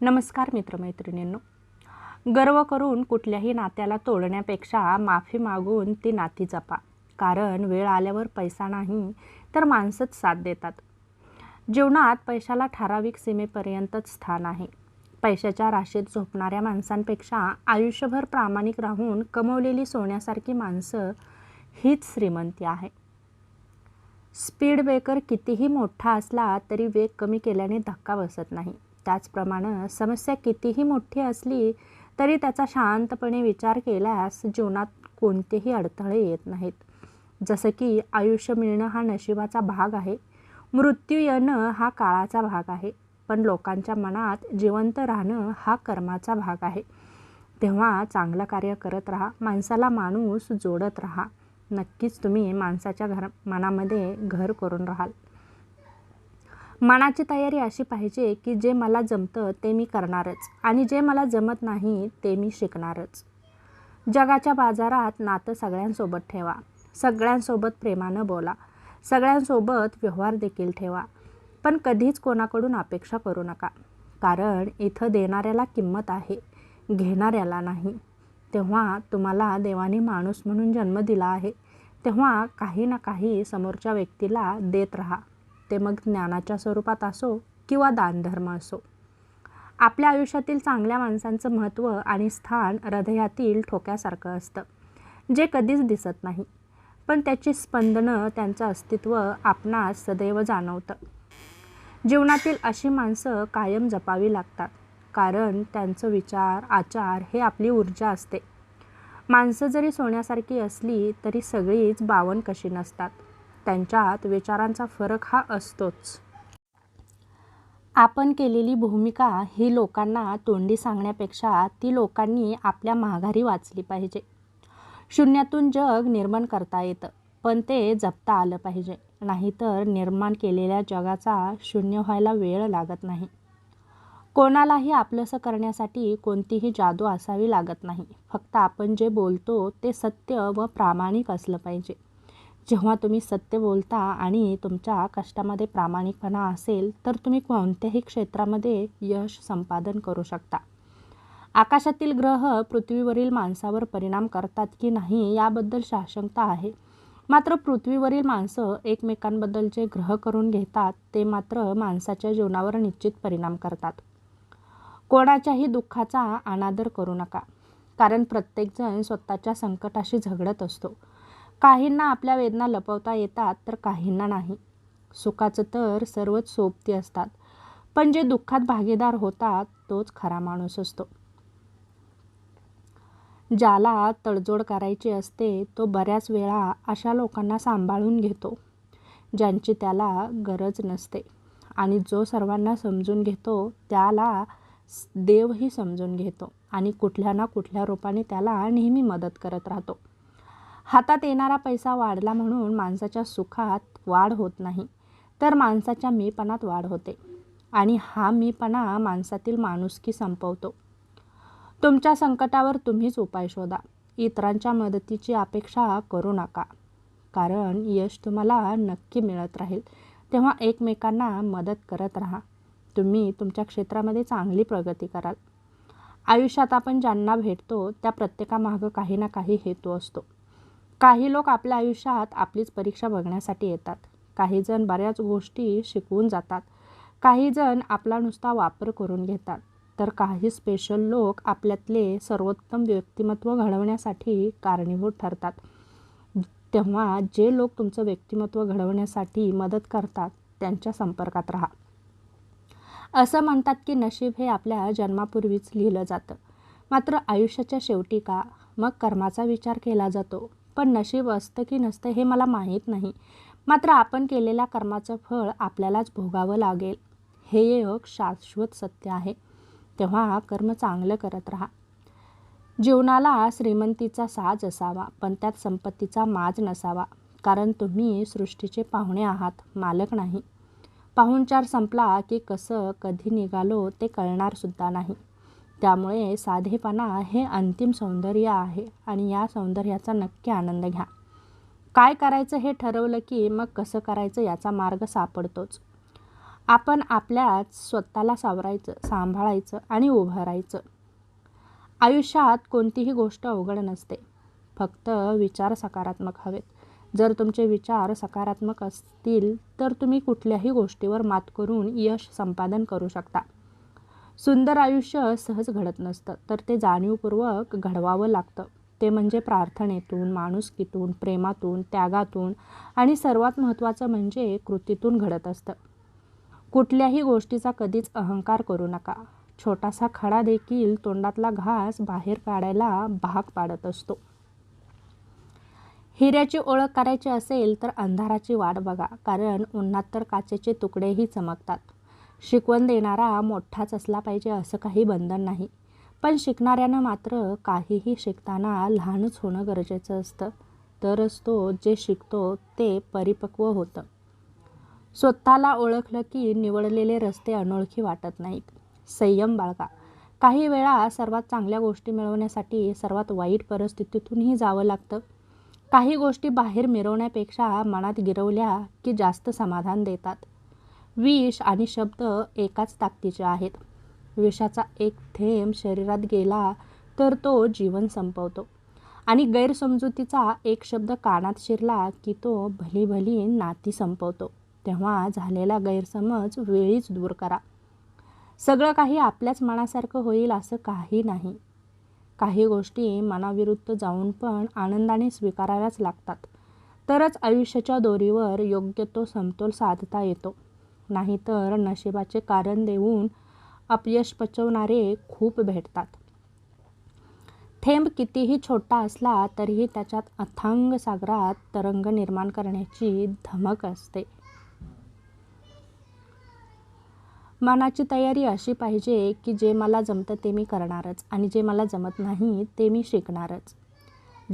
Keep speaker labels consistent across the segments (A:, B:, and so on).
A: नमस्कार मित्रमैत्रिणींनो. गर्व करून कुठल्याही नात्याला तोडण्यापेक्षा माफी मागून ती नाती जपा. कारण वेळ आल्यावर पैसा नाही तर माणसंच साथ देतात. जीवनात पैशाला ठराविक सीमेपर्यंतच स्थान आहे. पैशाच्या राशीत झोपणाऱ्या माणसांपेक्षा आयुष्यभर प्रामाणिक राहून कमवलेली सोन्यासारखी माणसं हीच श्रीमंती आहे. स्पीड ब्रेकर कितीही मोठा असला तरी वेग कमी केल्याने धक्का बसत नाही. त्याचप्रमाणे समस्या कितीही मोठी असली तरी त्याचा शांतपणे विचार केल्यास जीवनात कोणतेही अडथळे येत नाहीत. जसं की आयुष्य मिळणं हा नशिबाचा भाग आहे. मृत्यू येणं हा काळाचा भाग आहे. पण लोकांच्या मनात जिवंत राहणं हा कर्माचा भाग आहे. तेव्हा चांगलं कार्य करत राहा. माणसाला माणूस जोडत राहा. नक्कीच तुम्ही माणसाच्या घर मनामध्ये घर करून राहाल. मनाची तयारी अशी पाहिजे की जे मला जमतं ते मी करणारच आणि जे मला जमत नाही ते मी शिकणारच. जगाच्या बाजारात नातं सगळ्यांसोबत ठेवा. सगळ्यांसोबत प्रेमानं बोला. सगळ्यांसोबत व्यवहार देखील ठेवा. पण कधीच कोणाकडून अपेक्षा करू नका. कारण इथं देणाऱ्याला किंमत आहे घेणाऱ्याला नाही. तेव्हा तुम्हाला देवाने माणूस म्हणून जन्म दिला आहे. तेव्हा काही ना काही समोरच्या व्यक्तीला देत राहा. ते मग ज्ञानाच्या स्वरूपात असो किंवा दानधर्म असो. आपल्या आयुष्यातील चांगल्या माणसांचं महत्त्व आणि स्थान हृदयातील ठोक्यासारखं असतं जे कधीच दिसत नाही. पण त्याची स्पंदनं त्यांचं अस्तित्व आपणास सदैव जाणवतं. जीवनातील अशी माणसं कायम जपावी लागतात कारण त्यांचं विचार आचार हे आपली ऊर्जा असते. माणसं जरी सोन्यासारखी असली तरी सगळीच बावन कशी नसतात. त्यांच्यात विचारांचा फरक हा असतोच. आपण केलेली भूमिका ही लोकांना तोंडी सांगण्यापेक्षा ती लोकांनी आपल्या माघारी वाचली पाहिजे. शून्यातून जग निर्माण करता येतं पण ते जपता आलं पाहिजे. नाहीतर निर्माण केलेल्या जगाचा शून्य व्हायला वेळ लागत नाही. कोणालाही आपलंसं करण्यासाठी कोणतीही जादू असावी लागत नाही. फक्त आपण जे बोलतो ते सत्य व प्रामाणिक असलं पाहिजे. जेव्हा तुम्ही सत्य बोलता आणि तुमच्या कष्टामध्ये प्रामाणिकपणा असेल तर तुम्ही कोणत्याही क्षेत्रामध्ये यश संपादन करू शकता. आकाशातील ग्रह पृथ्वीवरील माणसावर परिणाम करतात की नाही याबद्दल साशंकता आहे. मात्र पृथ्वीवरील माणसं एकमेकांबद्दल जे ग्रह करून घेतात ते मात्र माणसाच्या जीवनावर निश्चित परिणाम करतात. कोणाच्याही दुःखाचा अनादर करू नका कारण प्रत्येकजण स्वतःच्या संकटाशी झगडत असतो. काहींना आपल्या वेदना लपवता येतात तर काहींना नाही. सुखाचं तर सर्वच सोबती असतात पण जे दुःखात भागीदार होतात तोच खरा माणूस असतो. ज्याला तडजोड करायची असते तो बऱ्याच वेळा अशा लोकांना सांभाळून घेतो ज्यांची त्याला गरज नसते. आणि जो सर्वांना समजून घेतो त्याला देवही समजून घेतो आणि कुठल्या ना कुठल्या रूपाने त्याला नेहमी मदत करत राहतो. हातात येणारा पैसा वाढला म्हणून माणसाच्या सुखात वाढ होत नाही तर माणसाच्या मीपणात वाढ होते. आणि हा मीपणा माणसातील माणुसकी संपवतो. तुमच्या संकटावर तुम्हीच उपाय शोधा. इतरांच्या मदतीची अपेक्षा करू नका. कारण यश तुम्हाला नक्की मिळत राहील. तेव्हा एकमेकांना मदत करत राहा. तुम्ही तुमच्या क्षेत्रामध्ये चांगली प्रगती कराल. आयुष्यात आपण ज्यांना भेटतो त्या प्रत्येकामागं काही ना काही हेतू असतो. काही लोक आपल्या आयुष्यात आपलीच परीक्षा बघण्यासाठी येतात. काही जण बऱ्याच गोष्टी शिकवून जातात. काही जण आपला नुसता वापर करून घेतात. तर काही स्पेशल लोक आपल्यातले सर्वोत्तम व्यक्तिमत्व घडवण्यासाठी कारणीभूत ठरतात. तेव्हा जे लोक तुमचं व्यक्तिमत्व घडवण्यासाठी मदत करतात त्यांच्या संपर्कात राहा. असं म्हणतात की नशीब हे आपल्या जन्मापूर्वीच लिहिलं जातं. मात्र आयुष्याच्या शेवटी का? मग कर्माचा विचार केला जातो. पण नशीब असतं की नसतं हे मला माहीत नाही. मात्र आपण केलेल्या कर्माचं फळ आपल्यालाच भोगावं लागेल. हे एक शाश्वत सत्य आहे. तेव्हा कर्म चांगलं करत राहा. जीवनाला श्रीमंतीचा साज असावा पण त्यात संपत्तीचा माज नसावा कारण तुम्ही सृष्टीचे पाहुणे आहात मालक नाही. पाहुणचार संपला की कसं कधी निघालो ते कळणारसुद्धा नाही. त्यामुळे साधेपणा हे अंतिम सौंदर्य आहे आणि या सौंदर्याचा नक्की आनंद घ्या. काय करायचं हे ठरवलं की मग कसं करायचं याचा मार्ग सापडतोच. आपण आपल्याच स्वतःला सावरायचं सांभाळायचं आणि उभं राहायचं. आयुष्यात कोणतीही गोष्ट अवघड नसते. फक्त विचार सकारात्मक हवेत. जर तुमचे विचार सकारात्मक असतील तर तुम्ही कुठल्याही गोष्टीवर मात करून यश संपादन करू शकता. सुंदर आयुष्य सहज घडत नसतं. तर ते जाणीवपूर्वक घडवावं लागतं. ते म्हणजे प्रार्थनेतून माणुसकीतून प्रेमातून त्यागातून आणि सर्वात महत्त्वाचं म्हणजे कृतीतून घडत असतं. कुठल्याही गोष्टीचा कधीच अहंकार करू नका. छोटासा खडा देखील तोंडातला घास बाहेर काढायला भाग पाडत असतो. हिऱ्याची ओळख करायची असेल तर अंधाराची वाट बघा. कारण उन्हात तर काचेचे तुकडेही चमकतात. शिकवण देणारा मोठाच असला पाहिजे असं काही बंधन नाही. पण शिकणाऱ्यानं मात्र काहीही शिकताना लहानच होणं गरजेचं असतं. तरच तो जे शिकतो ते परिपक्व होतं. स्वतःला ओळखलं की निवडलेले रस्ते अनोळखी वाटत नाहीत. संयम बाळगा. काही वेळा सर्वात चांगल्या गोष्टी मिळवण्यासाठी सर्वात वाईट परिस्थितीतूनही जावं लागतं. काही गोष्टी बाहेर मिरवण्यापेक्षा मनात गिरवल्या की जास्त समाधान देतात. विष आणि शब्द एकाच ताकदीचे आहेत. विषाचा एक थेंब शरीरात गेला तर तो जीवन संपवतो. आणि गैरसमजुतीचा एक शब्द कानात शिरला की तो भलीभली नाती संपवतो. तेव्हा झालेला गैरसमज वेळीच दूर करा. सगळं काही आपल्याच मनासारखं होईल असं काही नाही. काही गोष्टी मनाविरुद्ध जाऊन पण आनंदाने स्वीकाराव्याच लागतात. तरच आयुष्याच्या दोरीवर योग्य तो समतोल साधता येतो. नाहीतर नशिबाचे कारण देऊन अपयश पचवणारे खूप भेटतात. थेंब कितीही छोटा असला तरीही त्याच्यात अथांग सागरात तरंग निर्माण करण्याची धमक असते. मनाची तयारी अशी पाहिजे की जे मला जमतं ते मी करणारच आणि जे मला जमत नाही ते मी शिकणारच.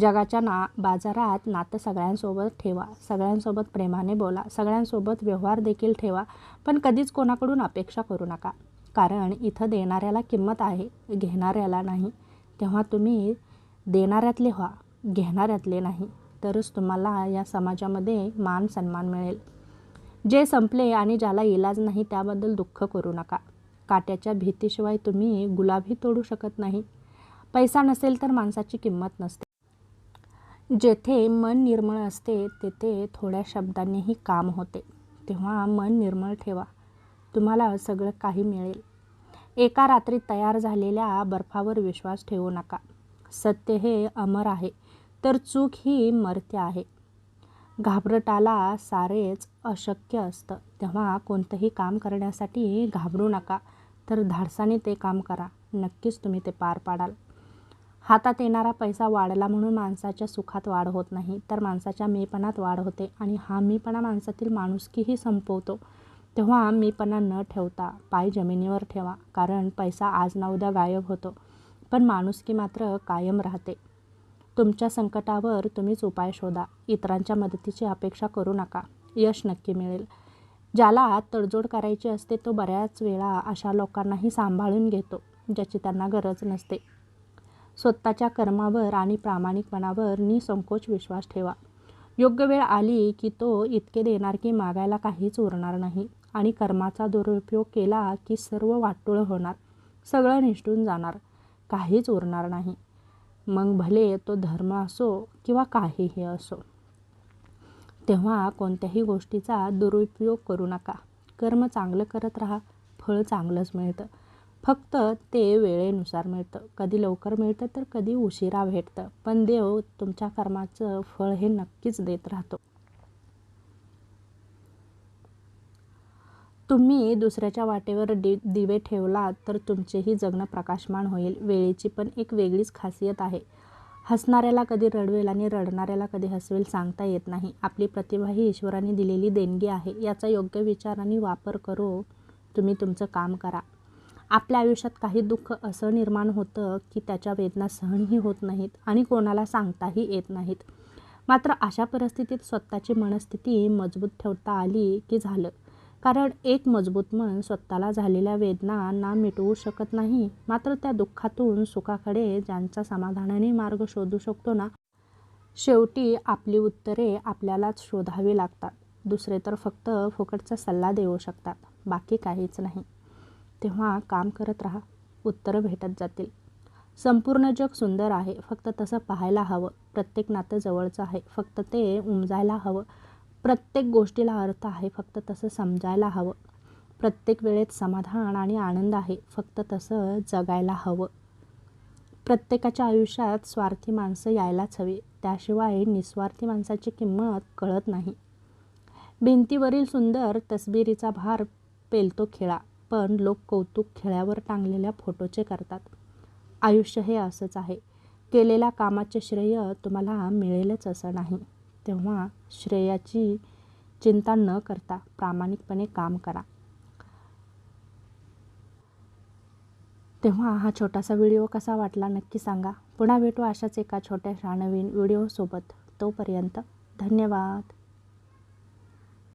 A: जगाच्या ना बाजारात नातं सगळ्यांसोबत ठेवा. सगळ्यांसोबत प्रेमाने बोला. सगळ्यांसोबत व्यवहार देखील ठेवा. पण कधीच कोणाकडून अपेक्षा करू नका. कारण इथं देणाऱ्याला किंमत आहे घेणाऱ्याला नाही. तेव्हा तुम्ही देणाऱ्यातले व्हा घेणाऱ्यातले नाही. तरच तुम्हाला या समाजामध्ये मान सन्मान मिळेल. जे संपले आणि ज्याला इलाज नाही त्याबद्दल दुःख करू नका. काट्याच्या भीतीशिवाय तुम्ही गुलाबही तोडू शकत नाही. पैसा नसेल तर माणसाची किंमत नसते. जेथे मन निर्मळ असते तेथे थोड्या शब्दांनीही काम होते. तेव्हा मन निर्मळ ठेवा. तुम्हाला सगळं काही मिळेल. एका रात्री तयार झालेल्या बर्फावर विश्वास ठेवू नका. सत्य हे अमर आहे तर चूक ही मर्त्य आहे. घाबरटाला सारेच अशक्य असतं. तेव्हा कोणतंही काम करण्यासाठी घाबरू नका तर धाडसाने ते काम करा. नक्कीच तुम्ही ते पार पाडाल. हातात येणारा पैसा वाढला म्हणून माणसाच्या सुखात वाढ होत नाही तर माणसाच्या मीपणात वाढ होते आणि हा मीपणा माणसातील माणुसकीही संपवतो. तेव्हा मीपणा न ठेवता पाय जमिनीवर ठेवा कारण पैसा आज ना उद्या गायब होतो. पण माणुसकी मात्र कायम राहते. तुमच्या संकटावर तुम्हीच उपाय शोधा. इतरांच्या मदतीची अपेक्षा करू नका. यश नक्की मिळेल. ज्याला तडजोड करायची असते तो बऱ्याच वेळा अशा लोकांनाही सांभाळून घेतो ज्याची त्यांना गरज नसते. स्वतःच्या कर्मावर आणि प्रामाणिकपणावर निसंकोच विश्वास ठेवा. योग्य वेळ आली की तो इतके देणार की मागायला काहीच उरणार नाही आणि कर्माचा दुरुपयोग केला की सर्व वाटोळ होणार सगळं निष्ठून जाणार काहीच उरणार नाही. मग भले तो धर्म असो किंवा काहीही असो तेव्हा कोणत्याही गोष्टीचा दुरुपयोग करू नका. कर्म चांगलं करत राहा फळ चांगलंच मिळतं. फक्त ते वेळेनुसार मिळतं. कधी लवकर मिळतं तर कधी उशिरा भेटतं. पण देव तुमच्या कर्माचं फळ हे नक्कीच देत राहतो. तुम्ही दुसऱ्याच्या वाटेवर दि दिवे ठेवलात तर तुमचेही जगणं प्रकाशमान होईल. वेळेची पण एक वेगळीच खासियत आहे. हसणाऱ्याला कधी रडवेल आणि रडणाऱ्याला कधी हसवेल सांगता येत नाही. आपली प्रतिभा ही ईश्वराने दिलेली देणगी आहे. याचा योग्य विचार आणि वापर करू. तुम्ही तुमचं काम करा. आपल्या आयुष्यात काही दुःख असं निर्माण होतं की त्याच्या वेदना सहनही होत नाहीत आणि कोणाला सांगताही येत नाहीत. मात्र अशा परिस्थितीत स्वतःची मनस्थिती मजबूत ठेवता आली की झालं. कारण एक मजबूत मन स्वतःला झालेल्या वेदना ना मिटवू शकत नाही. मात्र त्या दुःखातून सुखाकडे ज्यांचा समाधानाने मार्ग शोधू शकतो ना शेवटी आपली उत्तरे आपल्यालाच शोधावी लागतात. दुसरे तर फक्त फुकटचा सल्ला देऊ शकतात. बाकी काहीच नाही. तेव्हा काम करत राहा. उत्तरं भेटत जातील. संपूर्ण जग सुंदर आहे. फक्त तसं पाहायला हवं. प्रत्येक नातं जवळचं आहे. फक्त ते उमजायला हवं. प्रत्येक गोष्टीला अर्थ आहे. फक्त तसं समजायला हवं. प्रत्येक वेळेत समाधान आणि आनंद आहे. फक्त तसं जगायला हवं. प्रत्येकाच्या आयुष्यात स्वार्थी माणसं यायलाच हवी. त्याशिवाय निस्वार्थी माणसाची किंमत कळत नाही. भिंतीवरील सुंदर तसबिरीचा भार पेलतो खेळा. पण लोक कौतुक खेळ्यावर टांगलेल्या फोटोचे करतात. आयुष्य हे असंच आहे. केलेल्या कामाचे श्रेय तुम्हाला मिळेलच असं नाही. तेव्हा श्रेयाची चिंता न करता प्रामाणिकपणे काम करा. तेव्हा हा छोटासा व्हिडिओ कसा वाटला नक्की सांगा. पुन्हा भेटू अशाच एका छोट्याशा नवीन व्हिडिओसोबत. तोपर्यंत धन्यवाद.